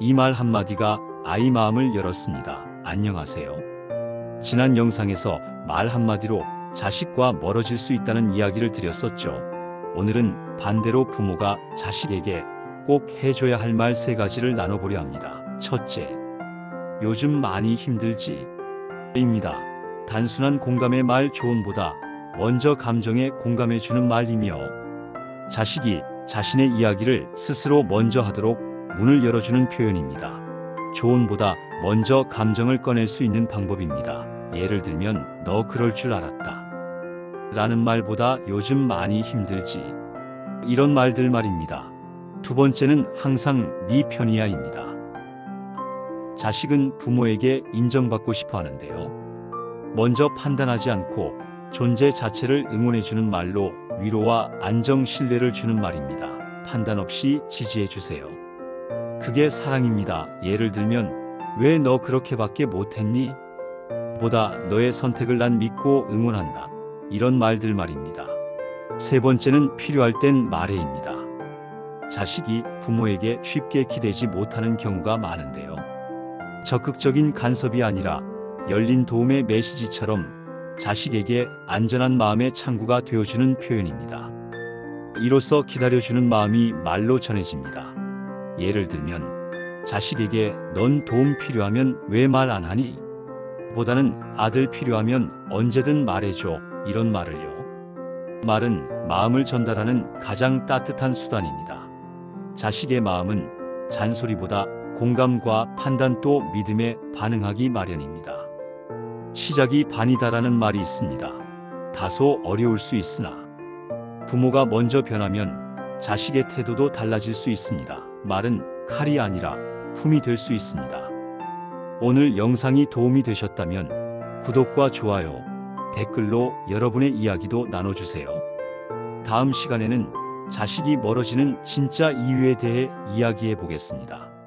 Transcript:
이 말 한마디가 아이 마음을 열었습니다. 안녕하세요. 지난 영상에서 말 한마디로 자식과 멀어질 수 있다는 이야기를 드렸었죠. 오늘은 반대로 부모가 자식에게 꼭 해줘야 할 말 세 가지를 나눠보려 합니다. 첫째, 요즘 많이 힘들지? 입니다. 단순한 공감의 말 조언보다 먼저 감정에 공감해주는 말이며 자식이 자신의 이야기를 스스로 먼저 하도록 문을 열어주는 표현입니다. 조언보다 먼저 감정을 꺼낼 수 있는 방법입니다. 예를 들면 너 그럴 줄 알았다. 라는 말보다 요즘 많이 힘들지. 이런 말들 말입니다. 두 번째는 항상 네 편이야입니다. 자식은 부모에게 인정받고 싶어 하는데요. 먼저 판단하지 않고 존재 자체를 응원해주는 말로 위로와 안정 신뢰를 주는 말입니다. 판단 없이 지지해 주세요. 그게 사랑입니다. 예를 들면 왜 너 그렇게밖에 못했니? 보다 너의 선택을 난 믿고 응원한다. 이런 말들 말입니다. 세 번째는 필요할 땐 말해입니다. 자식이 부모에게 쉽게 기대지 못하는 경우가 많은데요. 적극적인 간섭이 아니라 열린 도움의 메시지처럼 자식에게 안전한 마음의 창구가 되어주는 표현입니다. 이로써 기다려주는 마음이 말로 전해집니다. 예를 들면 자식에게 넌 도움 필요하면 왜 말 안 하니? 보다는 아들 필요하면 언제든 말해줘 이런 말을요. 말은 마음을 전달하는 가장 따뜻한 수단입니다. 자식의 마음은 잔소리보다 공감과 판단 또 믿음에 반응하기 마련입니다. 시작이 반이다라는 말이 있습니다. 다소 어려울 수 있으나 부모가 먼저 변하면 자식의 태도도 달라질 수 있습니다. 말은 칼이 아니라 품이 될 수 있습니다. 오늘 영상이 도움이 되셨다면 구독과 좋아요, 댓글로 여러분의 이야기도 나눠주세요. 다음 시간에는 자식이 멀어지는 진짜 이유에 대해 이야기해 보겠습니다.